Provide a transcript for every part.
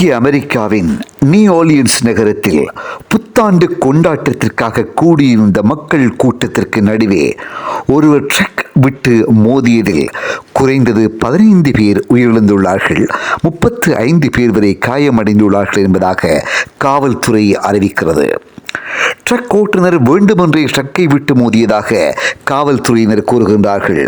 ஐக்கிய அமெரிக்காவின் ஓலியன்ஸ் நகரத்தில் புத்தாண்டு கொண்டாட்டத்திற்காக கூடியிருந்த மக்கள் கூட்டத்திற்கு நடுவே ஒருவர் ட்ரக் விட்டு மோதியதில் குறைந்தது பதினைந்து பேர் உயிரிழந்துள்ளார்கள். முப்பத்து ஐந்து பேர் வரை காயமடைந்துள்ளார்கள் என்பதாக காவல்துறை அறிவிக்கிறது. ட்ரக் ஓட்டுநர் வேண்டுமென்றே ட்ரக்கை விட்டு மோதியதாக காவல்துறையினர் கூறுகின்றார்கள்.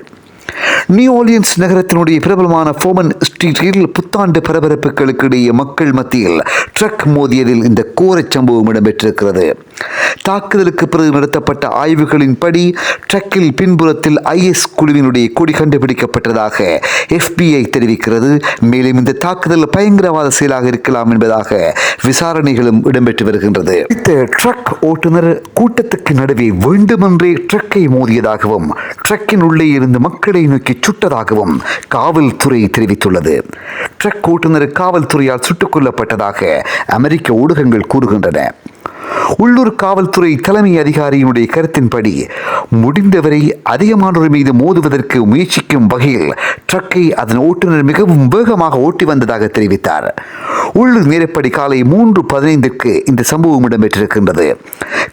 நியூ ஆர்லியன்ஸ் நகரத்தினுடைய பிரபலமான ஃபோமன் ஸ்ட்ரீட்டில் புத்தாண்டு பரபரப்புகளுக்கு இடையே மக்கள் மத்தியில் ட்ரக் மோதியதில் இந்த கோரச் சம்பவம் இடம்பெற்றிருக்கிறது. தாக்குதலுக்கு பிறகு நடத்தப்பட்ட ஆய்வுகளின்படி ட்ரக்கில் பின்புறத்தில் ஐஎஸ் குழுவினுடைய கொடி கண்டுபிடிக்கப்பட்டதாக எஃபிஐ தெரிவிக்கிறது. மேலும் இந்த தாக்குதல் பயங்கரவாத செயலாக இருக்கலாம் என்பதாக விசாரணைகளும் இடம்பெற்று வருகின்றது. இந்த ட்ரக் ஓட்டுநர் கூட்டத்துக்கு நடுவே வேண்டுமென்றே ட்ரக்கை மோதியதாகவும் ட்ரக்கின் உள்ளே இருந்து மக்களை நோக்கி சுட்டதாகவும் காவல்துறை தெரிவித்துள்ளது. ட்ரக் ஓட்டுநர் காவல்துறையால் சுட்டுக் கொல்லப்பட்டதாக அமெரிக்க ஊடகங்கள் கூறுகின்றன. உள்ளூர் காவல்துறை தலைமை அதிகாரியினுடைய கருத்தின்படி முடிந்தவரை அதிகமானோர் மீது மோதுவதற்கு முயற்சிக்கும் வகையில் ட்ரக்கை அதன் ஓட்டுநர் மிகவும் வேகமாக ஓட்டி வந்ததாக தெரிவித்தார். உள்ளூர் நேரப்படி காலை மூன்று பதினைந்துக்கு இந்த சம்பவம் இடம்பெற்றிருக்கின்றது.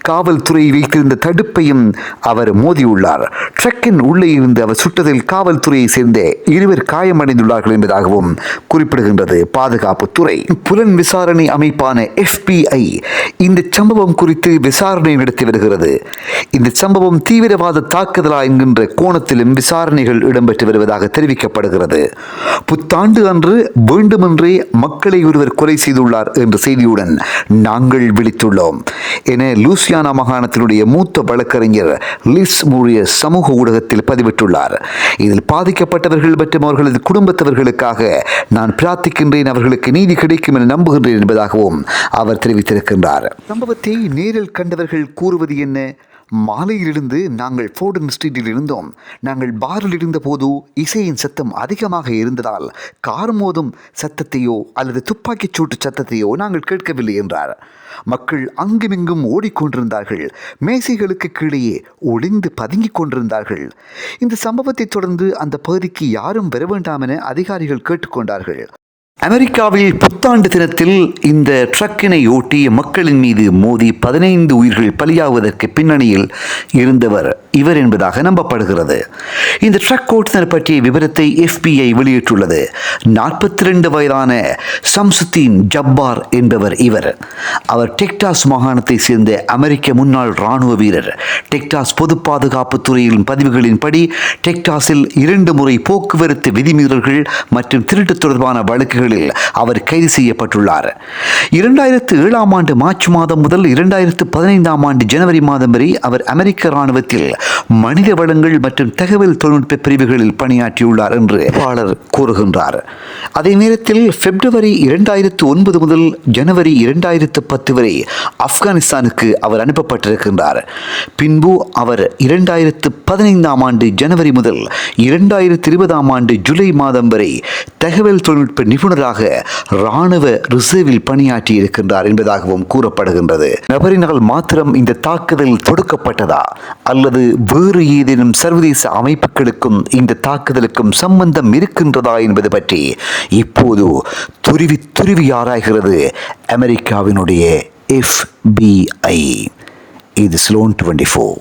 காவல்துறை வைத்திருந்த தடுப்பையும் அவர் மோதியுள்ளார். ட்ரக்கின் உள்ளே இருந்து அவர் சுட்டதில் காவல்துறையை சேர்ந்த இருவர் காயமடைந்துள்ளார்கள் என்பதாகவும் குறிப்பிடுகின்றது. பாதுகாப்பு துறை. புலன் விசாரணை அமைப்பான எஃபிஐ இந்த சம்பவம் குறித்து விசாரணை நடத்தி வருகிறது. இந்த சம்பவம் தீவிரவாத தாக்குதலா என்கின்ற கோணத்திலும் விசாரணைகள் இடம்பெற்று வருவதாக தெரிவிக்கப்படுகிறது. புத்தாண்டு அன்று வேண்டுமென்றே மக்களை ஒருவர் கொலை செய்துள்ளார் என்ற செய்தியுடன் நாங்கள் விழித்துள்ளோம். என லூசியானா மாகாணத்தினுடைய மூத்த வழக்கறிஞர் லிஸ் மூரிய சமூக ஊடகத்தில் பதிவிட்டுள்ளார். இதில் பாதிக்கப்பட்டவர்கள் மற்றும் அவர்களது குடும்பத்தவர்களுக்காக நான் பிரார்த்திக்கின்றேன் அவர்களுக்கு நீதி கிடைக்கும் என நம்புகின்றேன் என்பதாகவும் அவர் தெரிவித்திருக்கின்றார். சம்பவத்தை நேரில் கண்டவர்கள் கூறுவது என்ன? மாலையிலிருந்து நாங்கள் ஃபோர்டன் ஸ்ட்ரீட்டில் இருந்தோம் நாங்கள் பாரில் இருந்தபோது இசையின் சத்தம் அதிகமாக இருந்ததால் கார் மோதும் சத்தத்தையோ அல்லது துப்பாக்கிச் சூட்டு சத்தத்தையோ நாங்கள் கேட்கவில்லை என்றார். மக்கள் அங்குமிங்கும் ஓடிக்கொண்டிருந்தார்கள். மேசைகளுக்கு கீழே ஒளிந்து பதுங்கிக் கொண்டிருந்தார்கள். இந்த சம்பவத்தை தொடர்ந்து அந்த பகுதிக்கு யாரும் வர வேண்டாம் என அதிகாரிகள் கேட்டுக்கொண்டார்கள். அமெரிக்காவில் புத்தாண்டு தினத்தில் இந்த ட்ரக்கினை ஓட்டிய மக்களின் மீது மோதி பதினைந்து உயிர்கள் பலியாவதற்கு பின்னணியில் இருந்தவர் இவர் என்பதாக நம்பப்படுகிறது. இந்த ட்ரக் ஓட்டுநர் பற்றிய விவரத்தை எஃபிஐ வெளியிட்டுள்ளது. நாற்பத்தி ரெண்டு வயதான சம்சுத்தீன் ஜப்பார் என்பவர் இவர். அவர் டெக்டாஸ் மாகாணத்தை சேர்ந்த அமெரிக்க முன்னாள் இராணுவ வீரர். டெக்டாஸ் பொது பாதுகாப்பு துறையின் பதிவுகளின்படி டெக்டாஸில் இரண்டு முறை போக்குவரத்து விதிமீறல்கள் மற்றும் திருட்டு தொடர்பான வழக்குகள் வழக்குகளில் அவர் கைது செய்யப்பட்டுள்ளார். இரண்டாயிரத்து ஏழாம் ஆண்டு மார்ச் மாதம் முதல் இரண்டாயிரத்து பதினைந்தாம் ஆண்டு ஜனவரி மாதம் வரை அவர் அமெரிக்க இராணுவத்தில் மனித வளங்கள் மற்றும் தகவல் தொழில்நுட்ப பிரிவுகளில் பணியாற்றியுள்ளார் என்று கூறுகின்றார். அதே நேரத்தில் பிப்ரவரி இரண்டாயிரத்து ஒன்பது முதல் ஜனவரி இரண்டாயிரத்து பத்து வரை ஆப்கானிஸ்தானுக்கு அவர் அனுப்பப்பட்டிருக்கின்றார். பின்பு அவர் இரண்டாயிரத்து பதினைந்தாம் ஆண்டு ஜனவரி முதல் இரண்டாயிரத்து இருபதாம் ஆண்டு ஜூலை மாதம் வரை தகவல் தொழில்நுட்ப நிபுணராக இராணுவ ரிசர்வில் பணியாற்றி இருக்கின்றார் என்பதாகவும் கூறப்படுகின்றது. நபரினால் மாத்திரம் இந்த தாக்குதல் தொடுக்கப்பட்டதா? அல்லது வேறு ஏதேனும் சர்வதேச அமைப்புகளுக்கும் இந்த தாக்குதலுக்கும் சம்பந்தம் இருக்கின்றதா என்பது பற்றி இப்போது துருவி துருவி ஆராய்கிறது அமெரிக்காவினுடைய எஃபிஐ இது ஸ்லோன் டுவெண்ட்டி ஃபோர்